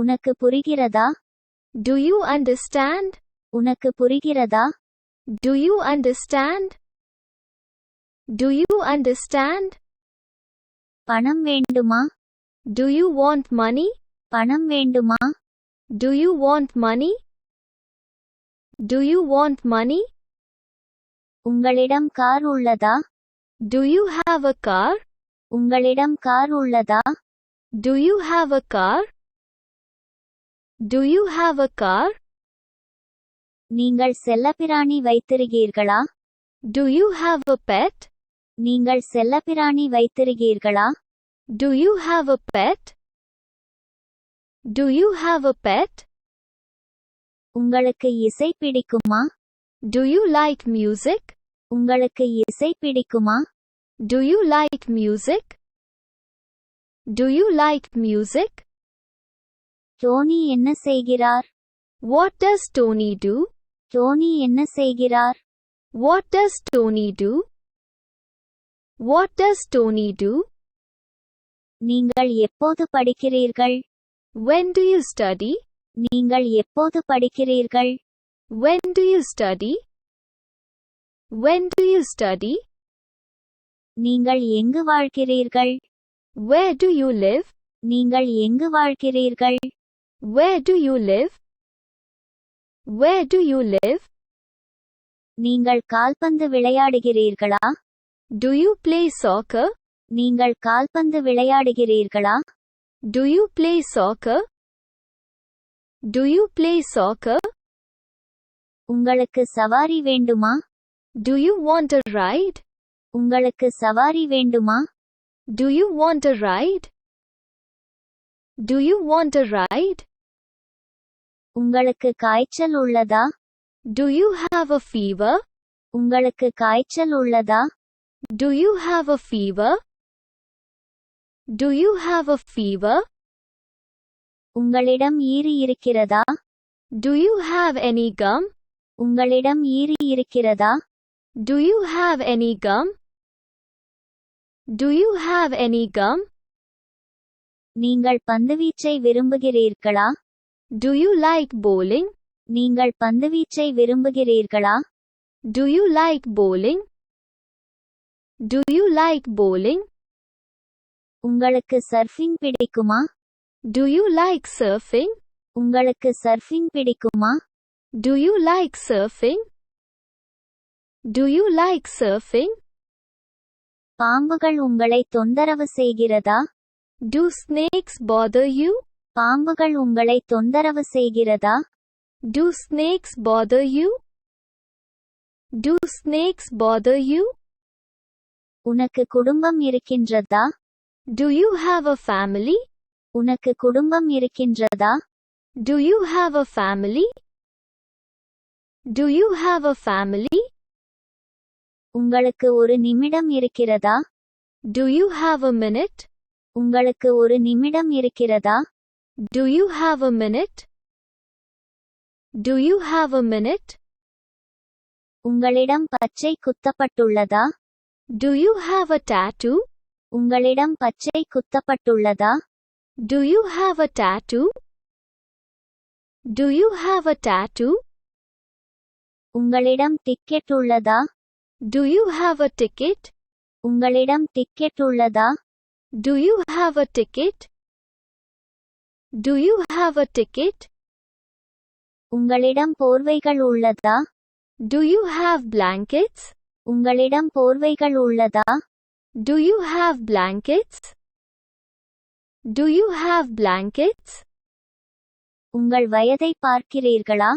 உனக்கு புரிகிறதா Do you understand? உனக்கு புரிகிறதா Do you understand? Do you understand? பணம் வேண்டுமா Do you want money? பணம் வேண்டுமா Do you want money? Do you want money? உங்களிடம் கார் உள்ளதா Do you have a car? உங்களிடம் கார் உள்ளதா Do you have a car? Do you have a car? நீங்கள் செல்லப்பிராணி வைத்திருக்கிறீர்களா Do you have a pet? நீங்கள் செல்லப்பிராணி வைத்திருக்கிறீர்களா Do you have a pet? Do you have a pet? உங்களுக்கு இசை பிடிக்குமா Do you like music? உங்களுக்கு இசை பிடிக்குமா Do you like music? Do you like music? Tony என்ன செய்கிறார் What does Tony do? Tony என்ன செய்கிறார் What does Tony do? What does Tony do? நீங்கள் எப்போது படிக்கிறீர்கள் When do you study? நீங்கள் எப்போது படிக்கிறீர்கள் When do you study? When do you study? நீங்கள் எங்கு வாழ்கிறீர்கள் Where do you live? நீங்கள் எங்கு வாழ்கிறீர்கள் Where do you live? Where do you live? நீங்கள் கால்பந்து விளையாடுகிறீர்களா Do you play soccer? நீங்கள் கால்பந்து விளையாடுகிறீர்களா Do you play soccer? Do you play soccer? உங்களுக்கு சவாரி வேண்டுமா Do you want a ride? உங்களுக்கு சவாரி வேண்டுமா Do you want a ride? Do you want a ride? உங்களுக்கு காய்ச்சல் உள்ளதா Do you have a fever? உங்களுக்கு காய்ச்சல் உள்ளதா Do you have a fever? Do you have a fever? உங்களிடம் ஈரி இருக்கிறதா Do you have any gum? உங்களிடம் ஈரி இருக்கிறதா Do you have any gum? Do you have any gum? நீங்கள் பந்துவீச்சை விரும்புகிறீர்களா Do you like bowling? நீங்கள் பந்துவீச்சை விரும்புகிறீர்களா Do you like bowling? Do you like bowling? உங்களுக்கு சர்ஃபிங் பிடிக்குமா Do you like surfing? உங்களுக்கு சர்ஃபிங் பிடிக்குமா Do you like surfing? Do you like surfing? பாம்புகள் உங்களை தொந்தரவு செய்கிறதா Do snakes bother you? பாம்புகள் உங்களை தொந்தரவு செய்கிறதா Do snakes bother you? Do snakes bother you? உனக்கு குடும்பம் இருக்கின்றதா Do you have a family? உனக்கு குடும்பம் இருக்கின்றதா Do you have a family? Do you have a family? உங்களுக்கு ஒரு நிமிடம் இருக்கிறதா Do you have a minute? உங்களுக்கு ஒரு நிமிடம் இருக்கிறதா Do you have a minute? Do you have a minute? உங்களிடம் பச்சை குத்தப்பட்டுள்ளதா Do you have a tattoo? உங்களிடம் பச்சை குத்தப்பட்டுள்ளதா Do you have a tattoo? Do you have a tattoo? உங்களிடம் டிக்கெட் உள்ளதா Do you have a ticket? உங்களிடம் ticket உள்ளதா Do you have a ticket? Do you have a ticket? உங்களிடம் போர்வைகள் உள்ளதா Do you have blankets? உங்களிடம் போர்வைகள் உள்ளதா Do you have blankets? Do you have blankets? உங்கள் வயதை பார்க்கிறீர்களா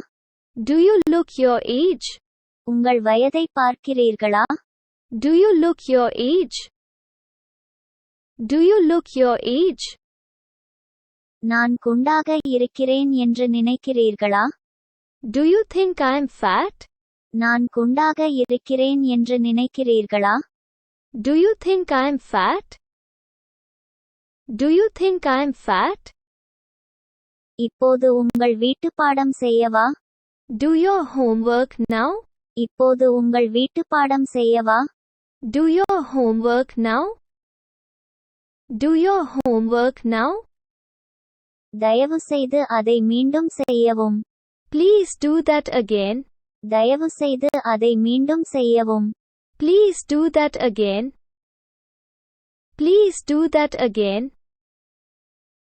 Do you look your age? உங்கள் வயதை பார்க்கிறீர்களா Do you look your age? Do you look your age? நான் குண்டாக இருக்கிறேன் என்று நினைக்கிறீர்களா Do you think I'm fat? நான் குண்டாக இருக்கிறேன் என்று நினைக்கிறீர்களா Do you think I'm fat? Do you think I'm fat? இப்போது உங்கள் வீட்டுப்பாடம் செய்யவா Do your homework now? இப்போது உங்கள் வீட்டுப்பாடம் செய்யவா Do your homework now? Do your homework now? தயவுசெய்து அதை மீண்டும் செய்யவும் Please do that again. தயவுசெய்து அதை மீண்டும் செய்யவும் Please do that again. Please do that again.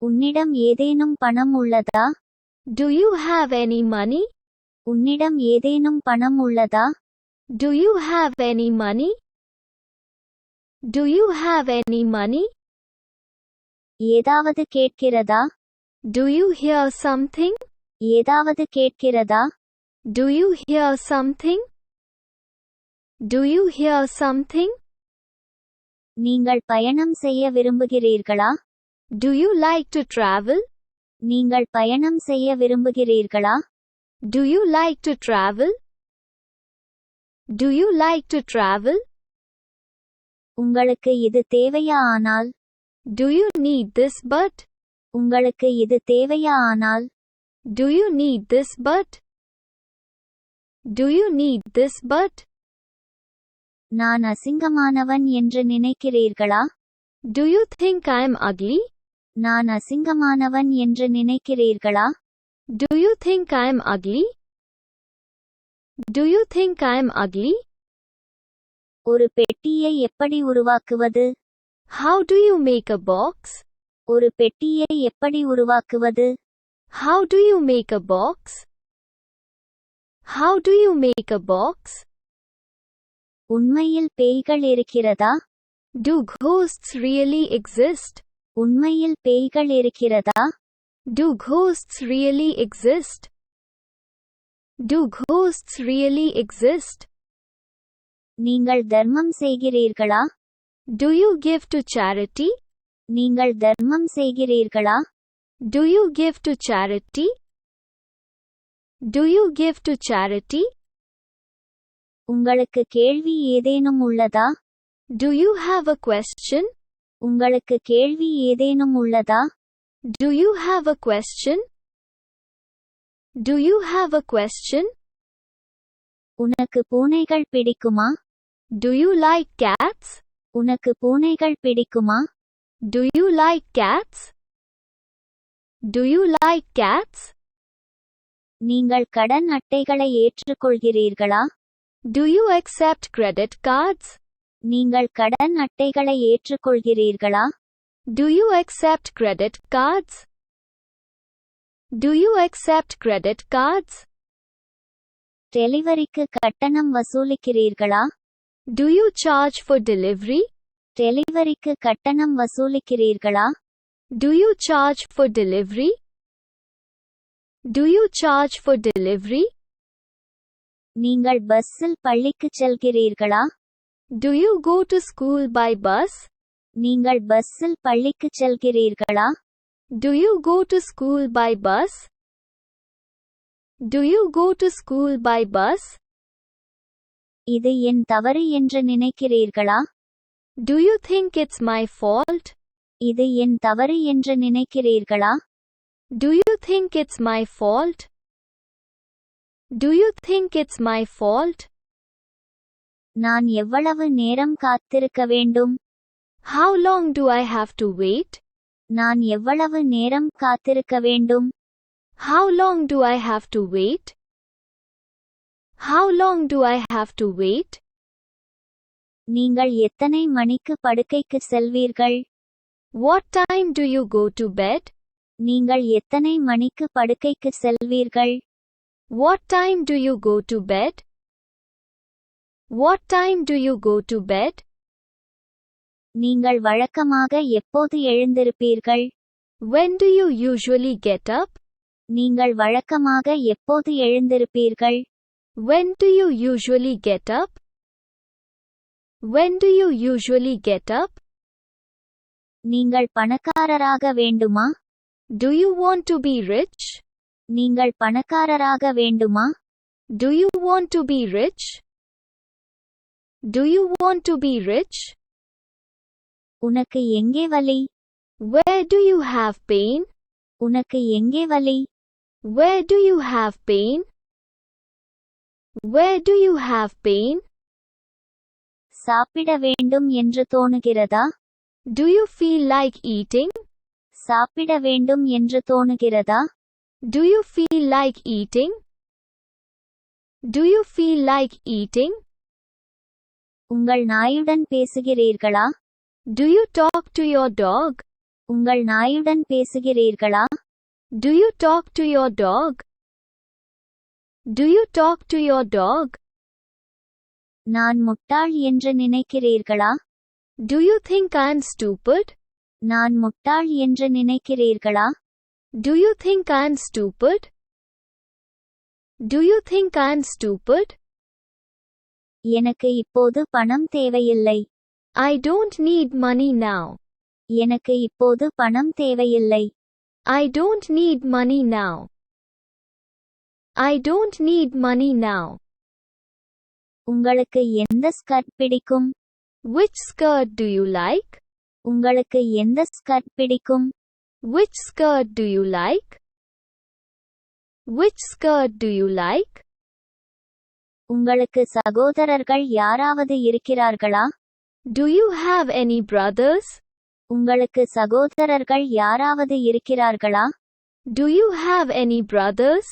உன்னிடம் ஏதேனும் பணம் உள்ளதா Do you have any money? உன்னிடம் ஏதேனும் பணம் உள்ளதா Do you have any money? Do you have any money? ஏதாவது கேட்கிறதா Do you hear something? ஏதாவது கேட்கிறதா Do you hear something? Do you hear something? நீங்கள் பயணம் செய்ய விரும்புகிறீர்களா Do you like to travel? நீங்கள் பயணம் செய்ய விரும்புகிறீர்களா Do you like to travel? Do you like to travel? உங்களுக்கு இது தேவையா ஆனால் Do you need this but? உங்களுக்கு இது தேவையா ஆனால் Do you need this but? Do you need this but? நான் அசிங்கமானவன் என்று நினைக்கிறீர்களா Do you think I'm ugly? நான் அசிங்கமானவன் என்று நினைக்கிறீர்களா Do you think I'm ugly? Do you think I'm ugly? ஒரு பெட்டியை எப்படி உருவாக்குவது How do you make a box? ஒரு பெட்டியை எப்படி உருவாக்குவது How do you make a box? How do you make a box? உண்மையில் பேய்கள் இருக்கிறதா Do ghosts really exist? உண்மையில் பேய்கள் இருக்கிறதா Do ghosts really exist? Do ghosts really exist? நீங்கள் தர்மம் செய்கிறீர்களா Do you give to charity? நீங்கள் தர்மம் செய்கிறீர்களா Do you give to charity? Do you give to charity? உங்களுக்கு கேள்வி ஏதேனும் உள்ளதா Do you have a question? உங்களுக்கு கேள்வி ஏதேனும் உள்ளதா Do you have a question? Do you have a question? உனக்கு பூனைகள் பிடிக்குமா Do you like cats? உனக்கு பூனைகள் பிடிக்குமா do you like cats do you like cats நீங்கள் கடன் அட்டைகளை ஏற்றுக்கொள்கிறீர்களா do you accept credit cards நீங்கள் கடன் அட்டைகளை ஏற்றுக்கொள்கிறீர்களா do you accept credit cards do you accept credit cards டெலிவரிக்கு கட்டணம் வசூலிக்கிறீர்களா Do you charge for delivery? டெலிவரிக்கு கட்டணம் வசூலிக்கிறீர்களா Do you charge for delivery? Do you charge for delivery? நீங்கள் பஸ்ஸில் பள்ளிக்கு செல்கிறீர்களா Do you go to school by bus? நீங்கள் பஸ்ஸில் பள்ளிக்கு செல்கிறீர்களா Do you go to school by bus? Do you go to school by bus? இது என் தவறு என்று நினைக்கிறீர்களா Do you think it's my fault? இது என் தவறு என்று நினைக்கிறீர்களா Do you think it's my fault? Do you think it's my fault? நான் எவ்வளவு நேரம் காத்திருக்க வேண்டும் How long do I have to wait? நான் எவ்வளவு நேரம் காத்திருக்க வேண்டும் How long do I have to wait? How long do I have to wait? நீங்கள் எத்தனை மணிக்கு படுக்கைக்கு செல்வீர்கள் What time do you go to bed? நீங்கள் எத்தனை மணிக்கு படுக்கைக்கு செல்வீர்கள் What time do you go to bed? What time do you go to bed? நீங்கள் வழக்கமாக எப்போது எழுந்திருப்பீர்கள் When do you usually get up? நீங்கள் வழக்கமாக எப்போது எழுந்திருப்பீர்கள் When do you usually get up? When do you usually get up? நீங்கள் பணக்காரராக வேண்டுமா Do you want to be rich? நீங்கள் பணக்காரராக வேண்டுமா Do you want to be rich? Do you want to be rich? உனக்கு எங்கே வலி Where do you have pain? உனக்கு எங்கே வலி Where do you have pain? Where do you have pain? சாப்பிட வேண்டும் என்று தோணுகிறதா Do you feel like eating? சாப்பிட வேண்டும் என்று தோணுகிறதா Do you feel like eating? Do you feel like eating? உங்கள் நாயுடன் பேசுகிறீர்களா Do you talk to your dog? உங்கள் நாயுடன் பேசுகிறீர்களா Do you talk to your dog? Do you talk to your dog? நான் முட்டாள் என்று நினைக்கிறீர்களா Do you think I'm stupid? நான் முட்டாள் என்று நினைக்கிறீர்களா Do you think I'm stupid? Do you think I'm stupid? எனக்கு இப்போது பணம் தேவையில்லை I don't need money now. எனக்கு இப்போது பணம் தேவையில்லை I don't need money now. I don't need money now. உங்களுக்கு எந்த ஸ்கர்ட் பிடிக்கும் Which skirt do you like? உங்களுக்கு எந்த ஸ்கர்ட் பிடிக்கும் Which skirt do you like? Which skirt do you like? உங்களுக்கு சகோதரர்கள் யாராவது இருக்கிறார்களா Do you have any brothers? உங்களுக்கு சகோதரர்கள் யாராவது இருக்கிறார்களா Do you have any brothers?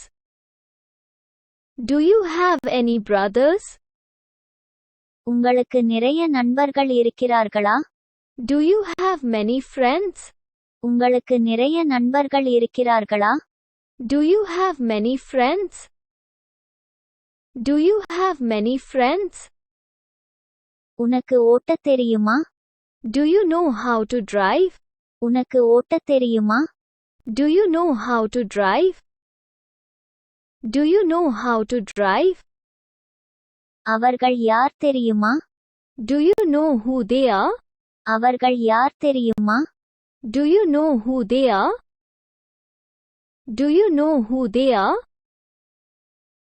Do you have any brothers? உங்களுக்கு நிறைய நண்பர்கள் இருக்கிறார்களா Do you have many friends? உங்களுக்கு நிறைய நண்பர்கள் இருக்கிறார்களா Do you have many friends? Do you have many friends? உனக்கு ஓட்டத் தெரியுமா Do you know how to drive? உனக்கு ஓட்டத் தெரியுமா Do you know how to drive? Do you know how to drive? அவர்கள் யார் தெரியுமா Do you know who they are? அவர்கள் யார் தெரியுமா Do you know who they are? Do you know who they are?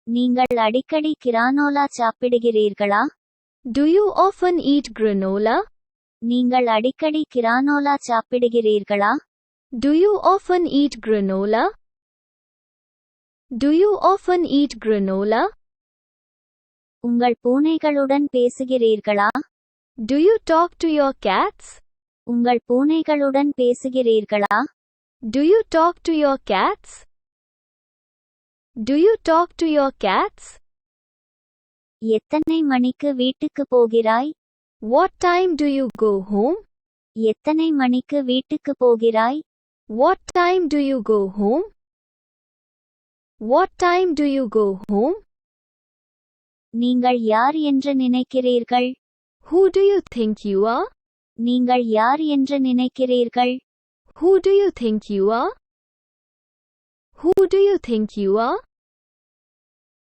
நீங்கள் அடிக்கடி கிரானோலா சாப்பிடுகிறீர்களா Do you often eat granola? நீங்கள் அடிக்கடி கிரானோலா சாப்பிடுகிறீர்களா Do you often eat granola? Do you often eat granola? உங்கள் பூனைகளுடன் பேசுகிறீர்களா Do you talk to your cats? உங்கள் பூனைகளுடன் பேசுகிறீர்களா Do you talk to your cats? Do you talk to your cats? எத்தனை மணிக்கு வீட்டுக்கு போகிறாய் What time do you go home? எத்தனை மணிக்கு வீட்டுக்கு போகிறாய் What time do you go home? What time do you go home? நீங்கள் யார் என்று நினைக்கிறீர்கள் Who do you think you are? நீங்கள் யார் என்று நினைக்கிறீர்கள் Who do you think you are? Who do you think you are?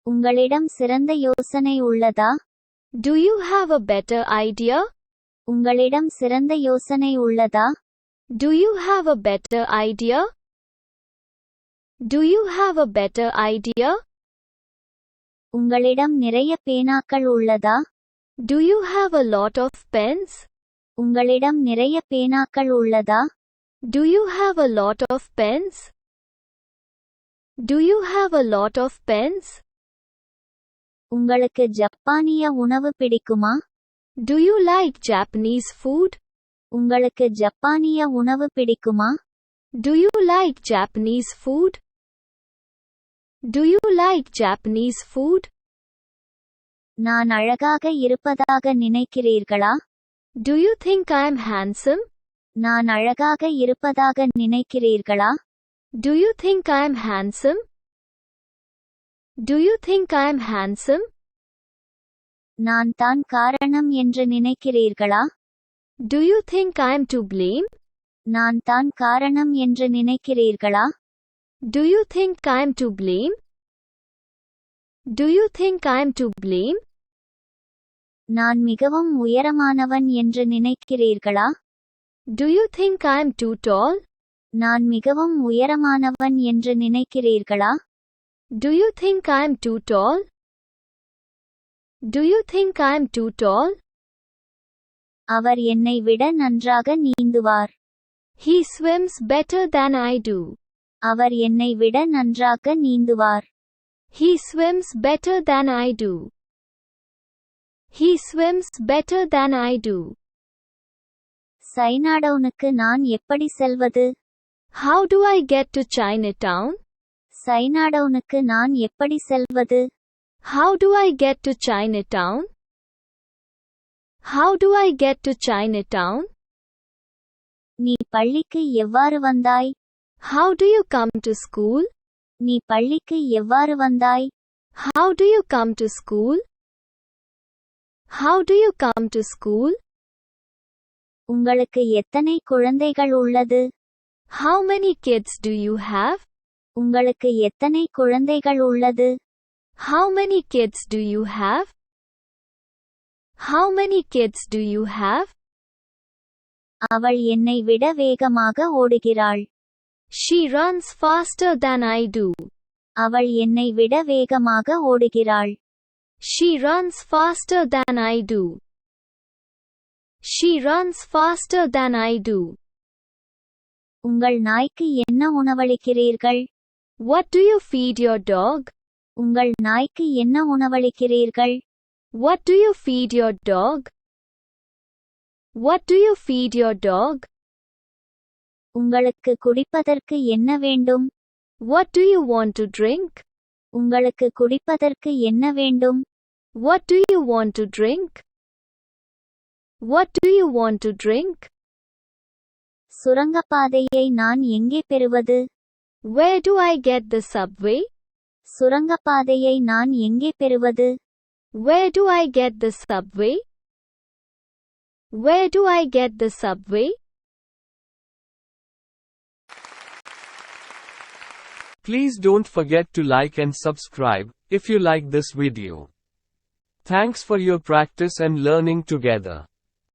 உங்களிடம் சிறந்த யோசனை உள்ளதா Do you have a better idea? உங்களிடம் சிறந்த யோசனை உள்ளதா Do you have a better idea? Do you have a better idea? உங்களிடம் நிறைய பேனாக்கள் உள்ளதா Do you have a lot of pens? உங்களிடம் நிறைய பேனாக்கள் உள்ளதா Do you have a lot of pens? Do you have a lot of pens? உங்களுக்கு ஜப்பானிய உணவு பிடிக்குமா Do you like Japanese food? உங்களுக்கு ஜப்பானிய உணவு பிடிக்குமா Do you like Japanese food? Do you like Japanese food? நான் அழகாக இருப்பதாக நினைக்கிறீர்களா Do you think I'm handsome? நான் அழகாக இருப்பதாக நினைக்கிறீர்களா Do you think I'm handsome? Do you think I'm handsome? நான் தான் காரணம் என்று நினைக்கிறீர்களா Do you think I'm to blame? நான் தான் காரணம் என்று நினைக்கிறீர்களா Do you think I'm to blame? Do you think I'm to blame? நான் மிகவும் உயரமானவன் என்று நினைக்கிறீர்களா Do you think I'm too tall? நான் மிகவும் உயரமானவன் என்று நினைக்கிறீர்களா Do you think I'm too tall? Do you think I'm too tall? அவர் என்னை விட நன்றாக நீந்துவார் He swims better than I do. அவர் என்னை விட நன்றாக நீந்துவார் He swims better than I do. He swims better than I do. சைனாடவுனுக்கு நான் எப்படி செல்வது How do I get to Chinatown? சைனாடவுனுக்கு நான் எப்படி செல்வது How do I get to Chinatown? How do I get to Chinatown? நீ பள்ளிக்கு எவ்வாறு வந்தாய் How do you come to school? நீ பள்ளிக்கு எவ்வாறு வந்தாய் How do you come to school? How do you come to school? உங்களுக்கு எத்தனை குழந்தைகள் உள்ளது How many kids do you have? உங்களுக்கு எத்தனை குழந்தைகள் உள்ளது How many kids do you have? How many kids do you have? அவள் என்னை விட வேகமாக ஓடுகிறாள் She runs faster than I do. அவள் என்னை விட வேகமாக ஓடுகிறாள் She runs faster than I do. She runs faster than I do. உங்கள் நாய்க்கு என்ன உணவளிக்கிறீர்கள் What do you feed your dog? உங்கள் நாய்க்கு என்ன உணவளிக்கிறீர்கள் What do you feed your dog? What do you feed your dog? உங்களுக்கு குடிப்பதற்கு என்ன வேண்டும் What do you want to drink? உங்களுக்கு குடிப்பதற்கு என்ன வேண்டும் What do you want to drink? What do you want to drink? சுரங்கப்பாதையை நான் எங்கே பெறுவது Where do I get the subway? சுரங்கப்பாதையை நான் எங்கே பெறுவது Where do I get the subway? Where do I get the subway? Please don't forget to like and subscribe if you like this video. Thanks for your practice and learning together.